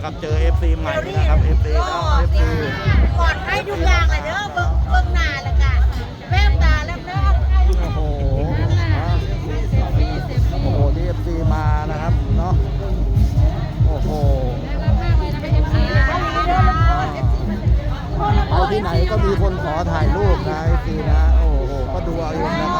นะครับ เจอซีใหม่นะครับเอฟซีเอฟซีกอดภัยทุกอยางเลยเด้อเบิ่งเบิ่งหน้าล้วกันแว่ตาแล้วเด้อโอ้โหโอ้โหนี่ FC มานะครับเนาะโอ้โหเอาที่ไหนก็มีคนขอถ่ายรูปนะเอฟซีนะ โอ้โหก็ดูเอาเองนะครับ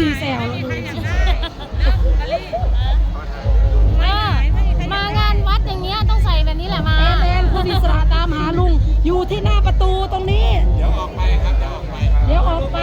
ซีแซวมางานวัดอย่างเงี้ยต้องใส่แบบนี้แหละมาเอนแอนผู้อิสระตามหาลุง อยู่ที่หน้าประตูตรงนี้ เดี๋ยวออกไปครับ เดี๋ยวออกไป เดี๋ยวออกไป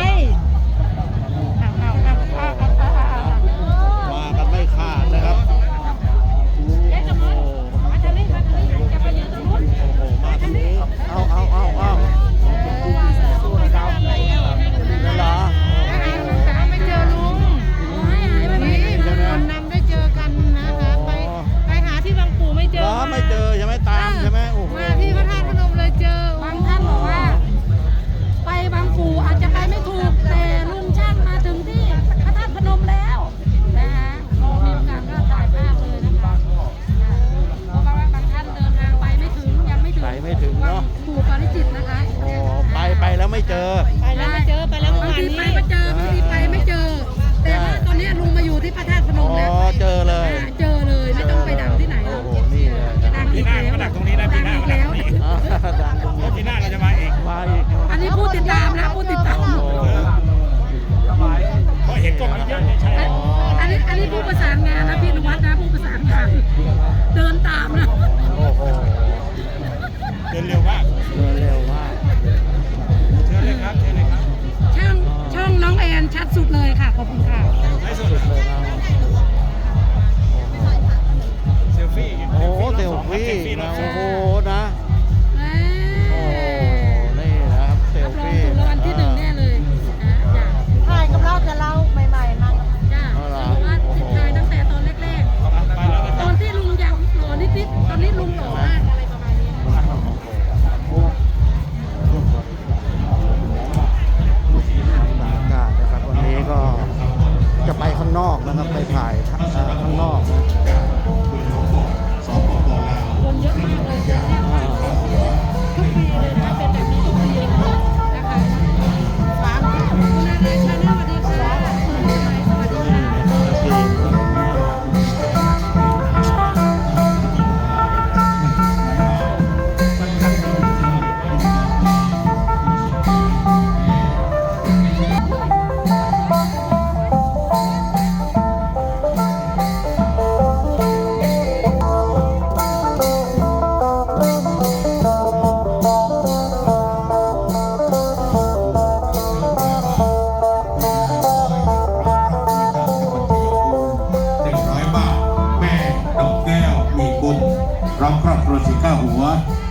สิค่าหัว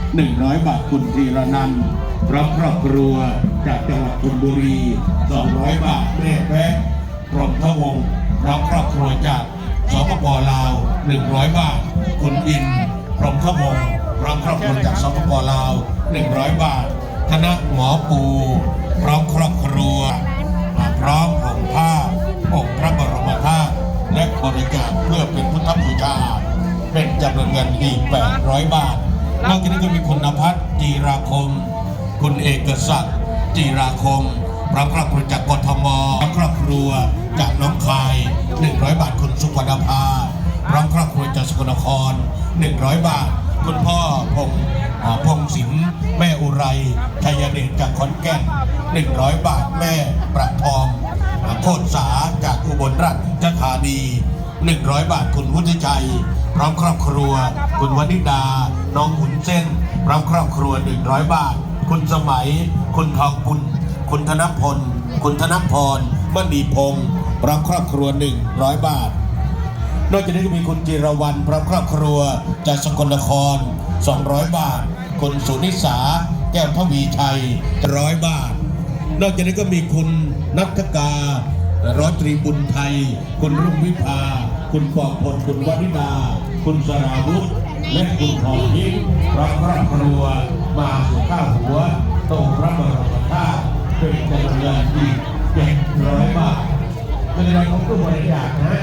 100 บาทคุณธีรนันรับครอบครัวจากจังหวัดชนบุรี 200 บาทแม่แพะพรหมทวงรับครอบครัวจากสปปลาว 100 บาท คุณอินพรหมทวงรับครอบครัวจากสปปลาว 100 บาทคณะหมอปูพร้อมครอบครัวมาพร้อมห่มผ้าองค์พระบรมธาตุและบริจาคเพื่อเป็นพุทธบูชา 100 บาท นอกจากนี้ก็มีคุณนภัสจีราคม คุณเอกศักดิ์จีราคมพร้อมครอบครัวจากกทมพร้อมครอบครัวจากน้องคาย 100 บาทคุณสุวรรณภาพร้อมครอบครัวจากสกลนคร 100 บาท คุณพ่อพงษ์พงศิลป์แม่อุไรชัยเดชจากขอนแก่น 100 บาทแม่ประทองโคตรสาจากอุบลราชธานี 100 บาทคุณวุฒิชัย พร้อมครอบครัว คุณวนิดา น้องหุ่นเส้น พร้อมครอบครัว 100 บาท คุณสมัย คุณทองคุณ คุณธนพล คุณธนพรมณีพงศ์พร้อมครอบครัว 100 บาท นอกจากนี้ก็มีคุณจิรวรรณพร้อมครอบครัวจากสกลนคร 200 บาท คุณสุนิสา แก้วทวีชัย100บาท นอกจากนี้ก็มีคุณนัทการ้อยตรีบุญไทย คุณรุ่งวิภา คุณปองพลคุณวนิดา คุณสราวุธและคุณทองยิ้มรับครอบครัว มาสู่ข้าวหัวตรงพระบรมธาตุเป็นจำนวนเงินอีก700บาทเป็นรายของผู้บริจาคนะ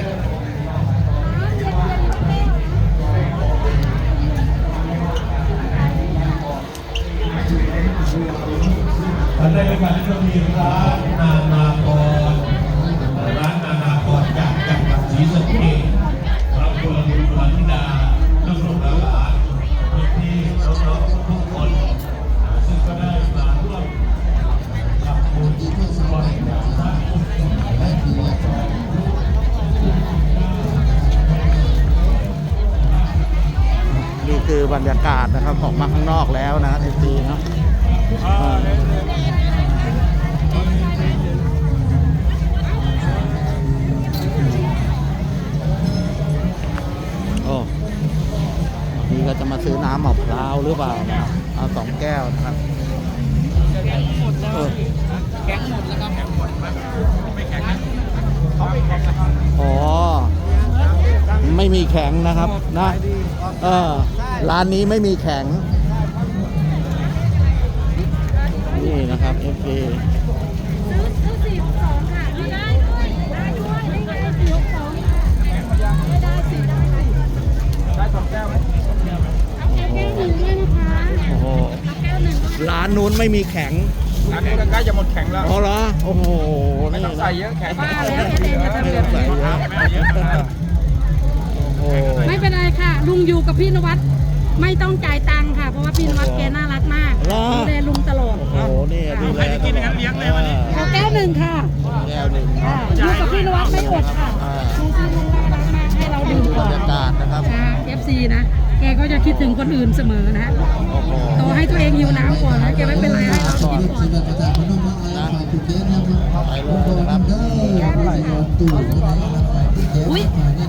บรรยากาศนะครับออกมาข้างนอกแล้วนะเอซีเนาะโอ้นี่ก็จะมาซื้อน้ำมะพร้าวหรือเปล่านะครับเอาสองแก้วนะครับเออแข็งหมดแล้วครับแข็งหมดไม่แข็งนะเขาไม่แข็งนะอ๋อ ไม่มีแข็งนะครับนะ เออร้านนี้ไม่มีแข็ง นี่นะครับเอฟเซื้อซื้อสี่หกสองค่ะไม่ได้ด้วยได้ด้วยไม่ได้สี่หกสองค่ะไม่ได้สี่ได้ค่ะได้สองแก้วไหมเอาแก้วหนึ่งด้วยนะคะโอ้โหเอาแก้วหนึ่งด้วยร้านนู้นไม่มีแข็งอันนี้ก็ใกล้จะหมดแข็งแล้วอ๋อเหรอโอ้โหไม่นี่ต้องนะใส่เยอะแข็งป้าแล้วแค่เองนะคะไม่ต้องใส่เยอะ ไม่เยอะนะโอ้โหไม่เป็นไรค่ะ ลุงอยู่กับพี่นวัดไม่ต้องจ่ายตังค์ค่ะ เพราะว่าพี่นวัดแกน่ารักมากเหรอ ดูแลลุงตลอดโอ้โหนี่ดูแลใครจะกินอย่างนั้นเลี้ยงเลยวันนี้เอาแก้วหนึ่งค่ะแก้วหนึ่งค่ะอยู่กับพี่นวัดไม่อดค่ะอ่าลุงพี่ลุงน่ารักมากให้เราดื่มบก่รอนรยากาศนะครับค่ะ FC นะ แกก็จะคิดถึงคนอื่นเสมอนะโอ้โหต่อให้ตัวเองหิวน้ำก่อนนะแกไม่เป็นไรให้เรากินก่อนนะไปเลยนะครับอุ้ย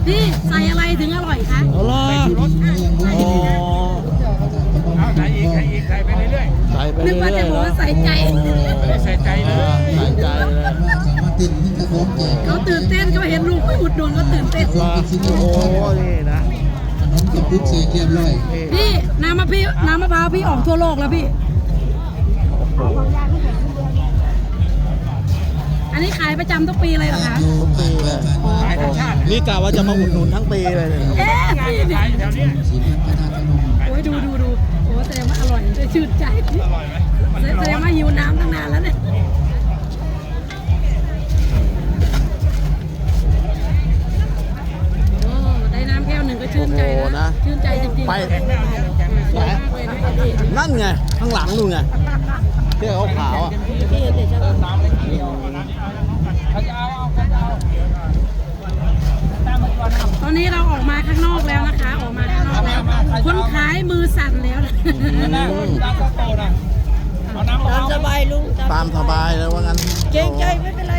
พี่ใส่อะไรถึงอร่อยคะเอาเลยโอ้เอาใส่อีกใส่อีกใส่ไปเรื่อยใส่ไปนึเรื่กอยๆว่าจะบอกว่าใส่ใจโอ้โหๆไม่ได้ใส่ใจเลยใส่ใจเลยเขาตื่นเต้นเขาเห็นลุงไม่อุดหนุนก็ตื่นเต้นมาโอ้โหนี่นะ นี่พี่น้ำมะพร้าวน้ำมะพร้าวพี่ออกทั่วโลกแล้วพี่โอ้โหอันนี้ขายประจำทุกปีเลยเหรอคะทุกปีเลยโอ้นี่กะว่าจะมาอุดหนุนทั้งปีเลยเนี่ยเอ๊ะพี่เนี่ยขายอยู่แถวเนี้ยโอ้ยดูดูดูโอ้แสดงว่าอร่อยชื่นใจอร่อยไหมมันแสดงว่าหิวน้ำตั้งนานแล้วเนี่ย แก้วหนึ่งก็ชื่นใจโอ้โหนะ นะชื่นใจจริงๆไป สวยมากเลยนะพี่นั่นไง ข้างหลังนู่นไงเสื้อขาวๆอะพี่เดี๋ยวจะเขาจะเอาเอาเขาจะเอาตอนนี้เราออกมาข้างนอกแล้วนะคะ ออกมาข้างนอกแล้วคนขายมือสั่นแล้วนะน้ำน้ำก็โตนะเอาน้ำมะพร้าวสบายลุงตามสบายเลยว่างั้นเกรงใจไม่เป็นไร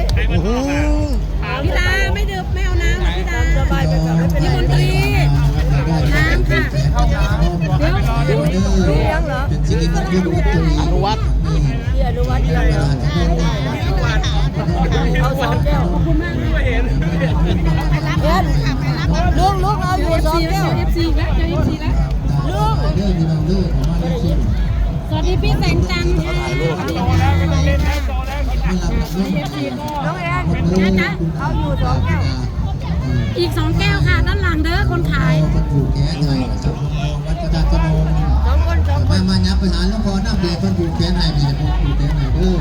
องแก้วเอฟซีแล้วเจอเอฟซีแล้วลุงสวัสดีพี่แสงจันทร์ค่ะสวัสดีค่ะเล่นแล้วโตแล้วน้องแอนนะจ๊ะเอาอยู่สองแก้วอีกสองแก้วค่ะด้านหลังเด้อคนขายถูกแก้ไทยนะครับวัดกระดาษจำลองมามายับไปหาหลวงพ่อน้ำเบียร์เพิ่นผูกแขนให้นี่ผูกแขนให้เด้ออ่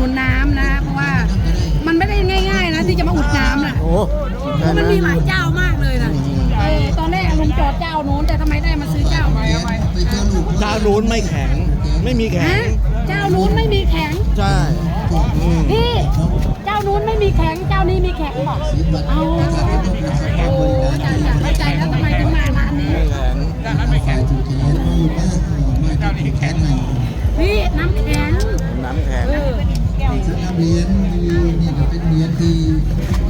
หนุนน้ำนะเพราะว่ามันไม่ได้ง่าย ๆ นะที่จะมาอุดน้ำน่ะโอ้เพราะมันมีหลายเจ้ามากเลยนะเออตอนแรกลุงจอดเจ้านู้นแต่ทำไมได้มาซื้อเจ้าใหม่ไปเจอลูกเจ้านู้นไม่แข็ง ไม่มีแข็ฮะงเจ้านู้นไม่มีแข็ง ใช่อืมพี่ เจ้านู้นไม่มีแข็ง เจ้านี้มีแข็งบอกสิบวัดเอานะครับก็ต้องรักษาคโอ้วามบริการจ้ะจ้ะเข้าใจแล้วทำไมถึงมาร้านนี้ ไม่แข็งด้านนั้นไม่แข็ฝ่างยถูกแขนลูกบ้านมาถูกแขนให้พี่น้ำแข็ง เหรียญนี่ก็เป็นเหรียญที่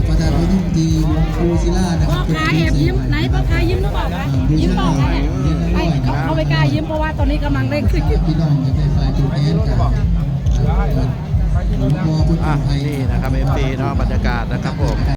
ประธานพระนุ่มทีหลวงปู่ศิลานะคพ่รัอบค้าแอบยิ้มไหนพ่อค้ายิ้มหรือเปล่าคะยิ้มเปล่าคะเนี่ยไอ้เขาเขาไม่กล้ายิ้มเพราะว่าตอนนี้กำลังเร่งสิพี่น้องจะไปฝ่ายถูกแขนกันหลวงพ่อพุทธอะไทย นี่นะครับเอฟซีเนาะบรรยากาศนะครับผม